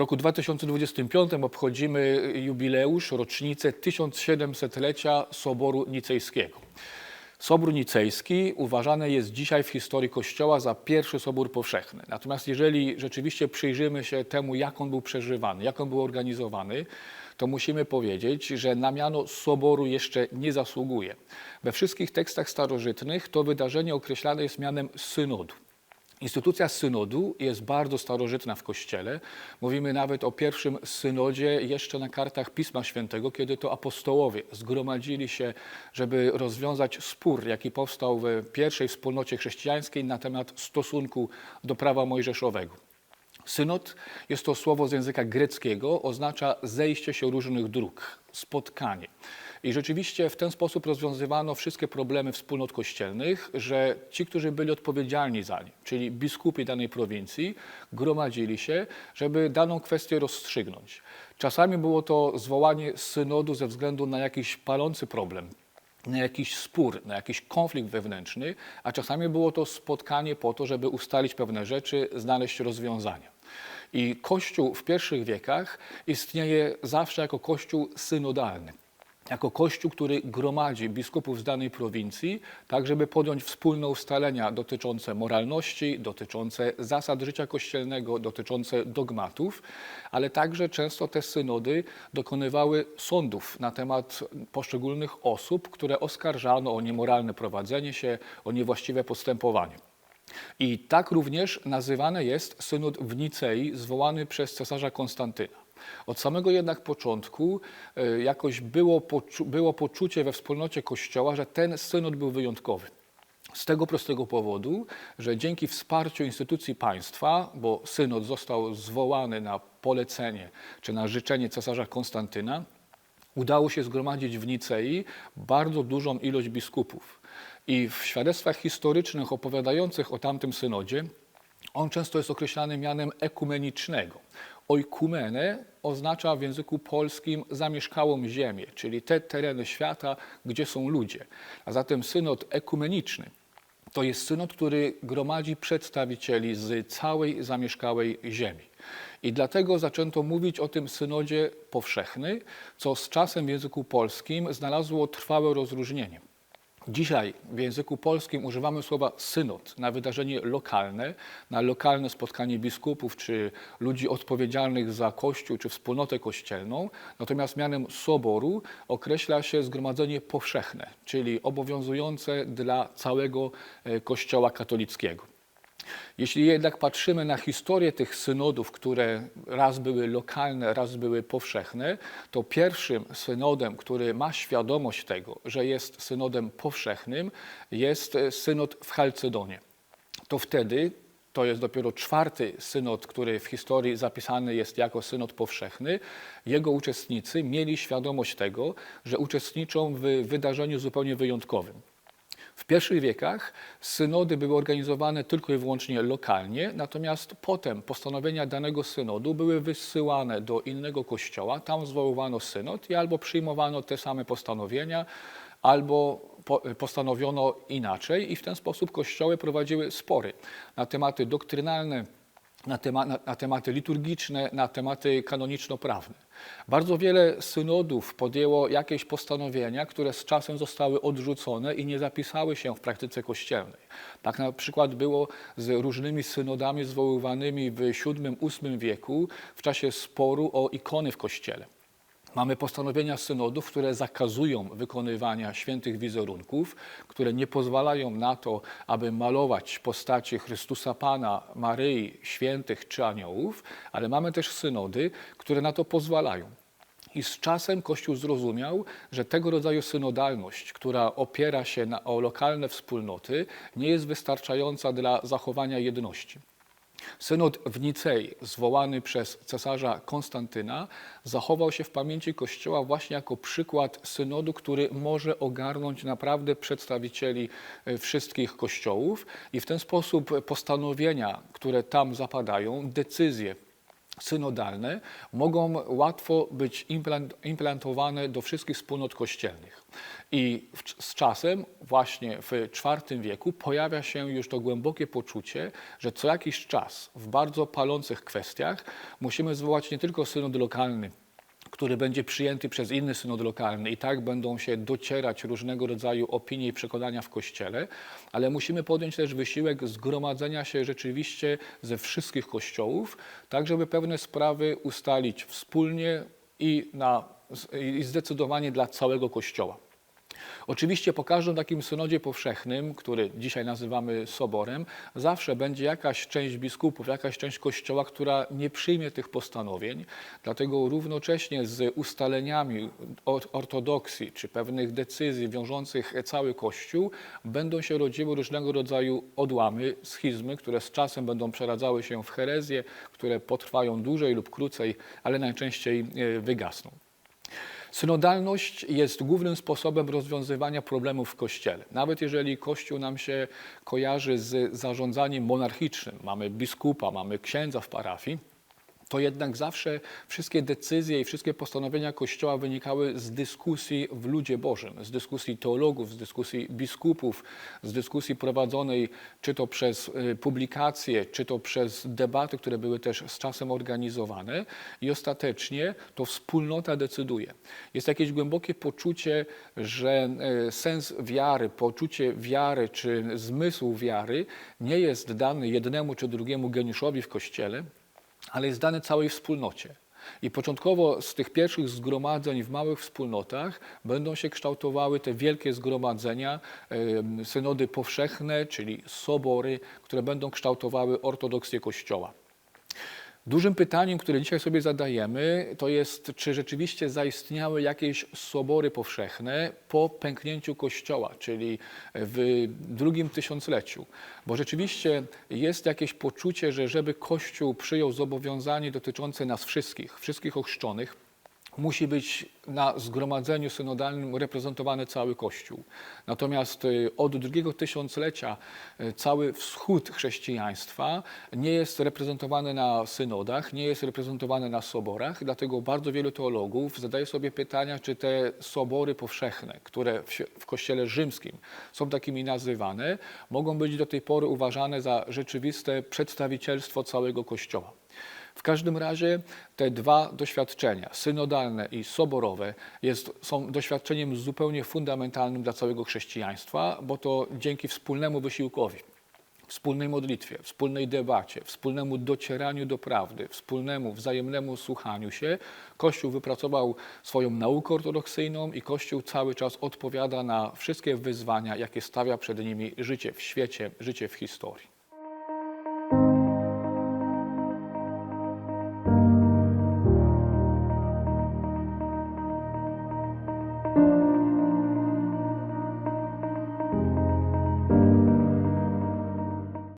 roku 2025 obchodzimy jubileusz, rocznicę 1700-lecia Soboru Nicejskiego. Sobór Nicejski uważany jest dzisiaj w historii Kościoła za pierwszy sobór powszechny. Natomiast jeżeli rzeczywiście przyjrzymy się temu, jak on był przeżywany, jak on był organizowany, to musimy powiedzieć, że na miano soboru jeszcze nie zasługuje. We wszystkich tekstach starożytnych to wydarzenie określane jest mianem synodu. Instytucja synodu jest bardzo starożytna w Kościele. Mówimy nawet o pierwszym synodzie jeszcze na kartach Pisma Świętego, kiedy to apostołowie zgromadzili się, żeby rozwiązać spór, jaki powstał w pierwszej wspólnocie chrześcijańskiej na temat stosunku do prawa mojżeszowego. Synod jest to słowo z języka greckiego, oznacza zejście się różnych dróg, spotkanie. I rzeczywiście w ten sposób rozwiązywano wszystkie problemy wspólnot kościelnych, że ci, którzy byli odpowiedzialni za nie, czyli biskupi danej prowincji, gromadzili się, żeby daną kwestię rozstrzygnąć. Czasami było to zwołanie synodu ze względu na jakiś palący problem, na jakiś spór, na jakiś konflikt wewnętrzny, a czasami było to spotkanie po to, żeby ustalić pewne rzeczy, znaleźć rozwiązania. I Kościół w pierwszych wiekach istnieje zawsze jako Kościół synodalny jako kościół, który gromadzi biskupów z danej prowincji, tak żeby podjąć wspólne ustalenia dotyczące moralności, dotyczące zasad życia kościelnego, dotyczące dogmatów, ale także często te synody dokonywały sądów na temat poszczególnych osób, które oskarżano o niemoralne prowadzenie się, o niewłaściwe postępowanie. I tak również nazywany jest synod w Nicei, zwołany przez cesarza Konstantyna. Od samego jednak początku e, jakoś było, poczu było poczucie we wspólnocie Kościoła, że ten synod był wyjątkowy. Z tego prostego powodu, że dzięki wsparciu instytucji państwa, bo synod został zwołany na polecenie czy na życzenie cesarza Konstantyna, udało się zgromadzić w Nicei bardzo dużą ilość biskupów. I w świadectwach historycznych opowiadających o tamtym synodzie, on często jest określany mianem ekumenicznego. Oikumenę oznacza w języku polskim zamieszkałą ziemię, czyli te tereny świata, gdzie są ludzie. A zatem synod ekumeniczny to jest synod, który gromadzi przedstawicieli z całej zamieszkałej ziemi. I dlatego zaczęto mówić o tym synodzie powszechny, co z czasem w języku polskim znalazło trwałe rozróżnienie. Dzisiaj w języku polskim używamy słowa synod na wydarzenie lokalne, na lokalne spotkanie biskupów czy ludzi odpowiedzialnych za Kościół czy wspólnotę kościelną. Natomiast mianem soboru określa się zgromadzenie powszechne, czyli obowiązujące dla całego e, Kościoła katolickiego. Jeśli jednak patrzymy na historię tych synodów, które raz były lokalne, raz były powszechne, to pierwszym synodem, który ma świadomość tego, że jest synodem powszechnym, jest synod w Chalcedonie. To wtedy to jest dopiero czwarty synod, który w historii zapisany jest jako synod powszechny. Jego uczestnicy mieli świadomość tego, że uczestniczą w wydarzeniu zupełnie wyjątkowym. W pierwszych wiekach synody były organizowane tylko i wyłącznie lokalnie, natomiast potem postanowienia danego synodu były wysyłane do innego kościoła, tam zwoływano synod i albo przyjmowano te same postanowienia, albo postanowiono inaczej i w ten sposób kościoły prowadziły spory na tematy doktrynalne, na, tema, na, na tematy liturgiczne, na tematy kanoniczno-prawne. Bardzo wiele synodów podjęło jakieś postanowienia, które z czasem zostały odrzucone i nie zapisały się w praktyce kościelnej. Tak na przykład było z różnymi synodami zwoływanymi w VII-VIII wieku w czasie sporu o ikony w kościele. Mamy postanowienia synodów, które zakazują wykonywania świętych wizerunków, które nie pozwalają na to, aby malować postacie Chrystusa Pana, Maryi, świętych czy aniołów, ale mamy też synody, które na to pozwalają. I z czasem Kościół zrozumiał, że tego rodzaju synodalność, która opiera się na, o lokalne wspólnoty, nie jest wystarczająca dla zachowania jedności. Synod w Nicei, zwołany przez cesarza Konstantyna, zachował się w pamięci Kościoła właśnie jako przykład synodu, który może ogarnąć naprawdę przedstawicieli e, wszystkich kościołów i w ten sposób postanowienia, które tam zapadają, decyzje synodalne mogą łatwo być implant- implantowane do wszystkich wspólnot kościelnych. I z czasem, właśnie w IV wieku, pojawia się już to głębokie poczucie, że co jakiś czas w bardzo palących kwestiach musimy zwołać nie tylko synod lokalny, który będzie przyjęty przez inny synod lokalny i tak będą się docierać różnego rodzaju opinie i przekonania w Kościele, ale musimy podjąć też wysiłek zgromadzenia się rzeczywiście ze wszystkich kościołów, tak żeby pewne sprawy ustalić wspólnie i, na, i zdecydowanie dla całego Kościoła. Oczywiście po każdym takim synodzie powszechnym, który dzisiaj nazywamy soborem, zawsze będzie jakaś część biskupów, jakaś część kościoła, która nie przyjmie tych postanowień. Dlatego równocześnie z ustaleniami or- ortodoksji czy pewnych decyzji wiążących cały Kościół będą się rodziły różnego rodzaju odłamy, schizmy, które z czasem będą przeradzały się w herezje, które potrwają dłużej lub krócej, ale najczęściej e, wygasną. Synodalność jest głównym sposobem rozwiązywania problemów w Kościele. Nawet jeżeli Kościół nam się kojarzy z zarządzaniem monarchicznym, mamy biskupa, mamy księdza w parafii, to jednak zawsze wszystkie decyzje i wszystkie postanowienia Kościoła wynikały z dyskusji w ludzie Bożym, z dyskusji teologów, z dyskusji biskupów, z dyskusji prowadzonej czy to przez y, publikacje, czy to przez debaty, które były też z czasem organizowane i ostatecznie to wspólnota decyduje. Jest jakieś głębokie poczucie, że y, sens wiary, poczucie wiary czy zmysł wiary nie jest dany jednemu czy drugiemu geniuszowi w Kościele, ale jest dane całej wspólnocie. I początkowo z tych pierwszych zgromadzeń w małych wspólnotach będą się kształtowały te wielkie zgromadzenia, synody powszechne, czyli sobory, które będą kształtowały ortodoksję Kościoła. Dużym pytaniem, które dzisiaj sobie zadajemy, to jest, czy rzeczywiście zaistniały jakieś sobory powszechne po pęknięciu Kościoła, czyli w drugim tysiącleciu. Bo rzeczywiście jest jakieś poczucie, że żeby Kościół przyjął zobowiązanie dotyczące nas wszystkich, wszystkich ochrzczonych, musi być na zgromadzeniu synodalnym reprezentowany cały Kościół. Natomiast y, od drugiego tysiąclecia y, cały wschód chrześcijaństwa nie jest reprezentowany na synodach, nie jest reprezentowany na soborach, dlatego bardzo wielu teologów zadaje sobie pytania, czy te sobory powszechne, które w, Kościele rzymskim są takimi nazywane, mogą być do tej pory uważane za rzeczywiste przedstawicielstwo całego Kościoła. W każdym razie te dwa doświadczenia, synodalne i soborowe, jest, są doświadczeniem zupełnie fundamentalnym dla całego chrześcijaństwa, bo to dzięki wspólnemu wysiłkowi, wspólnej modlitwie, wspólnej debacie, wspólnemu docieraniu do prawdy, wspólnemu wzajemnemu słuchaniu się, Kościół wypracował swoją naukę ortodoksyjną i Kościół cały czas odpowiada na wszystkie wyzwania, jakie stawia przed nimi życie w świecie, życie w historii.